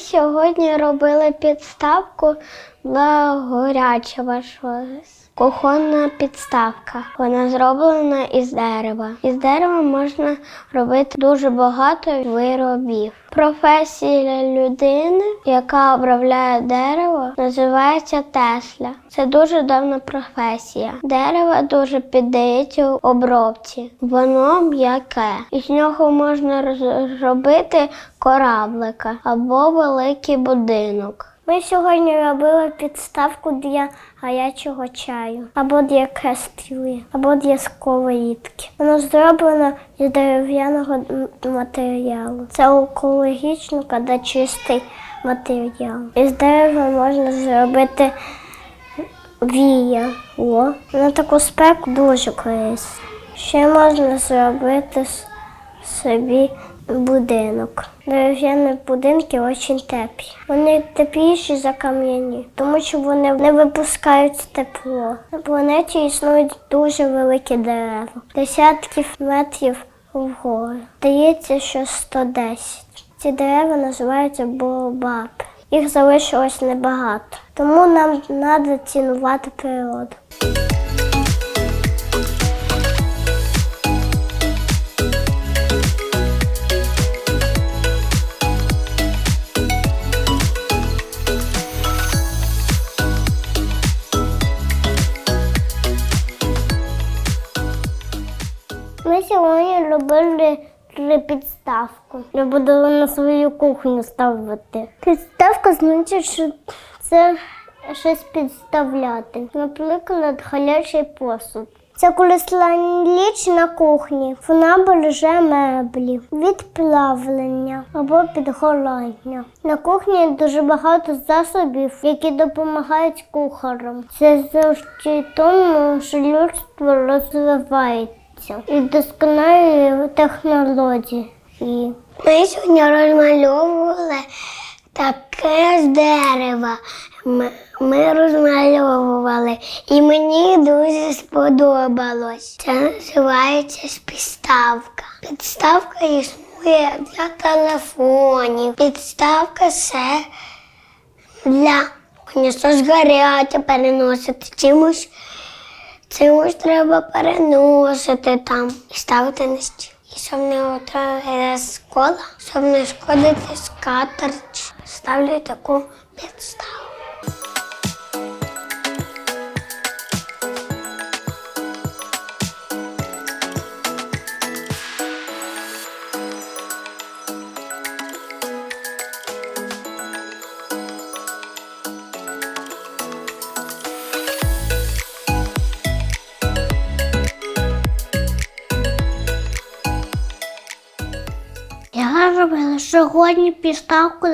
сьогодні робили підставку на горячого щось. Кухонна підставка. Вона зроблена із дерева. Із дерева можна робити дуже багато виробів. Професія людини, яка обробляє дерево, називається Тесля. Це дуже давна професія. Дерево дуже піддається обробці. Воно м'яке. Із нього можна розробити кораблика або великий будинок. Ми сьогодні робили підставку для гарячого чаю, або для кастрюлі, або для сковорідки. Воно зроблено з дерев'яного матеріалу. Це екологічно, коли чистий матеріал. Із дерева можна зробити віяло. На таку спеку дуже корисно. Ще можна зробити собі будинок. Дерев'яні будинки дуже теплі. Вони тепліші за кам'яні, тому що вони не випускають тепло. На планеті існують дуже великі дерева, десятків метрів вгору. Здається, що 110. Ці дерева називаються бообаби. Їх залишилось небагато, тому нам треба цінувати природу. Підставку. Я буду на свою кухню ставити. Підставка значить, що це щось підставляти. Наприклад, гарячий посуд. Це колесла ніч на кухні. Вона береже меблі від плавлення або підгорання. На кухні дуже багато засобів, які допомагають кухарам. Це завжди тому, що людство розвивається і досконалює технології. Ми сьогодні розмальовували таке з дерева. Ми, розмальовували, і мені дуже сподобалось. Це називається підставка. Підставка існує для телефонів. Підставка це для звісно, згаряття переносити чимось. Чимось треба переносити там і ставити на стіл. І щоб не отримати скола, щоб не шкодити скатерть, ставлю таку підставу. Сьогодні підставку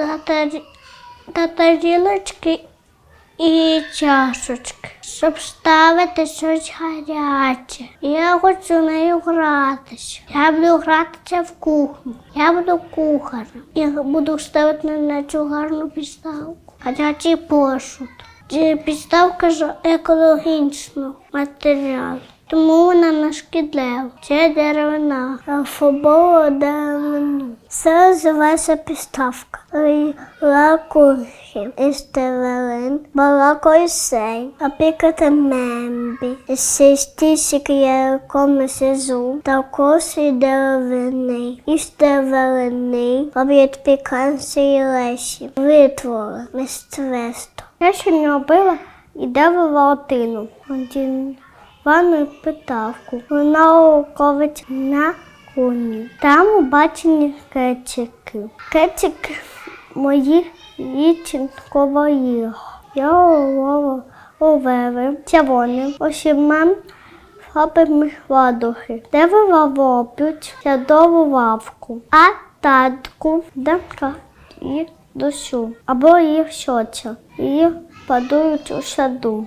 на тарілочки і чашечки, щоб ставити щось гаряче. Я хочу нею гратися. Я буду гратися в кухню. Я буду кухарем. І буду ставити на цю гарну підставку. Гарячий посуд. Підставка з екологічного матеріалу. Тому вона не шкідлива. Це деревина. Фобово деревину. Це називається підставка. Лакухи із деревин, балакою сей, а пікати мембі. Сістісік якому сезу, також і деревини. Із деревини об'єд піканці лесі. Витвори мистецтво. Я сьогодні робила і дерево отину. Ванну питавку. Вона луковить на коні. Там убачені кетчики. Кетчик мої лічинкової. Я ловила овери, червоні, осімем фабрими ладухи. Дерева роблять садову лавку, а татку демка і дощу. Або їх щоча. І падають у саду.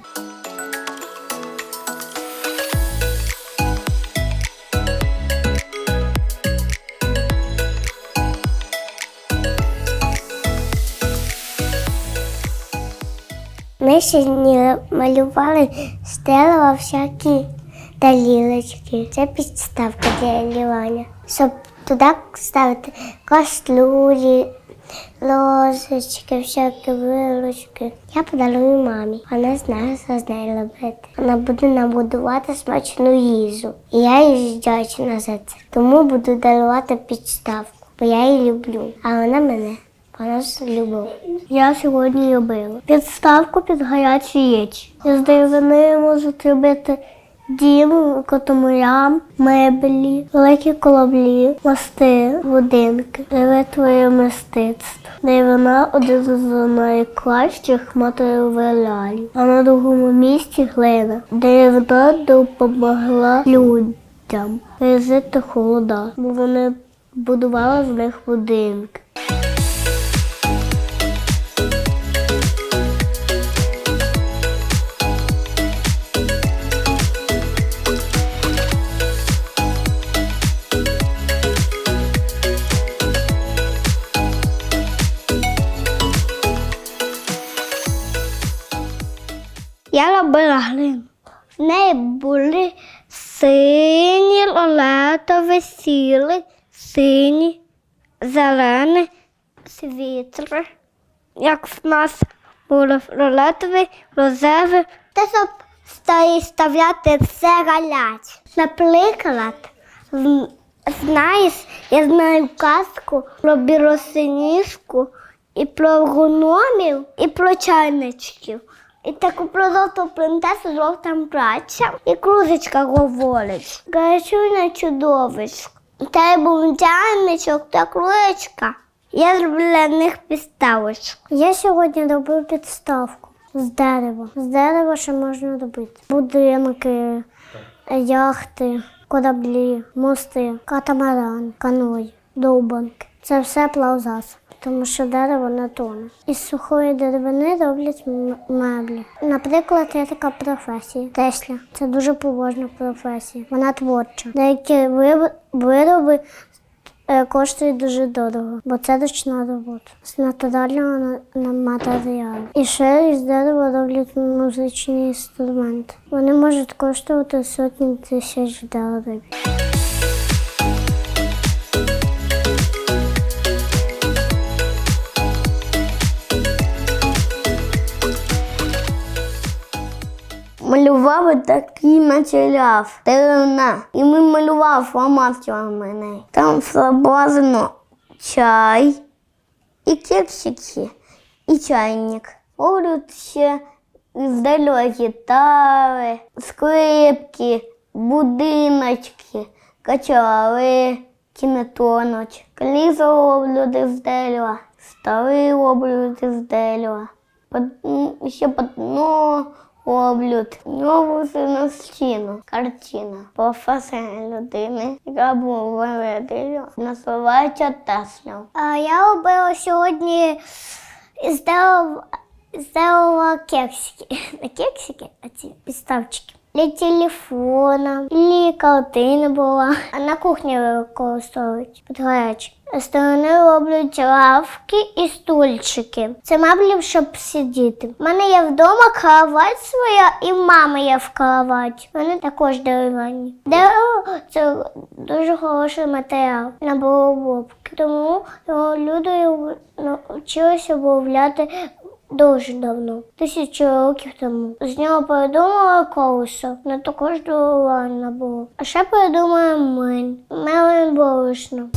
Ми сьогодні малювали з всякі тарілочки. Це підставка для лівання. Щоб туди ставити каструлі, ложечки, всякі вилочки. Я подарую мамі. Вона знає, що з нею робити. Вона буде нам будувати смачну їжу. І я їй вдячна за це. Тому буду дарувати підставку, бо я її люблю. А вона мене. Вона ж любов. Я сьогодні робила підставку під гарячі яєчі. Я з деревини можу зробити дім, котоморям, меблі, великі кораблі, мости, будинки. Твоє мистецтво. Деревина один з найкращих матеріалів. А на другому місці глина. Деревина допомогла людям пережити холода, бо вони будували з них будинки. Сині, лолетові, сіли, сині, зелені, світлі. Як в нас були фіолетові, розові. Та щоб ставляти все галять. Наприклад, знаєш, я знаю казку про білосиніжку і про гномів, і про чайничків. І таку про золоту принцесу з жовтим платтям. І кружечка говорить. Гарячуйне чудовисько. Та й був чайничок та кружечка. Я зроблю для них підставочку. Я сьогодні робив підставку з дерева. З дерева що можна робити. Будинки, яхти, кораблі, мости, катамарани, каної, довбанки. Це все плавзасоб, тому що дерево не тоне. Із сухої деревини роблять меблі. Наприклад, є така професія Тесля. Це дуже поважна професія. Вона творча. Деякі вироби- е, коштують дуже дорого, бо це ручна робота з натурального на- на матеріалу. І ще із дерева роблять музичні інструменти. Вони можуть коштувати сотні тисяч доларів. Малювали такий матеріал, деревна. І ми малювали фломастерами. Там зображено чай, і кексики, і чайник. Роблять ще з дерева гітари, скрипки, будиночки, качали, кінетоночки. Лізо роблять з дерева, старі роблять з дерева. Ще патно роблять. Нову стіну. Картина. Професія людини, яка була дерева. Називається Тесля. А я робила сьогодні з дерева, кексики. Не кексики, а ці підставчики. Для телефона, і картина була. А на кухні використовують під гарячі. Сторони роблять лавки і стульчики. Це меблі, щоб сидіти. У мене є вдома кровать своя і в мами є в кроваті. Вони також дерев'яні. Дерево це дуже хороший матеріал на обробки. Тому люди навчилися обробляти Дуже давно, тисячу років тому. З нього придумали колесо, не також дерев'яне було. А ще придумали млин, мелин борошно.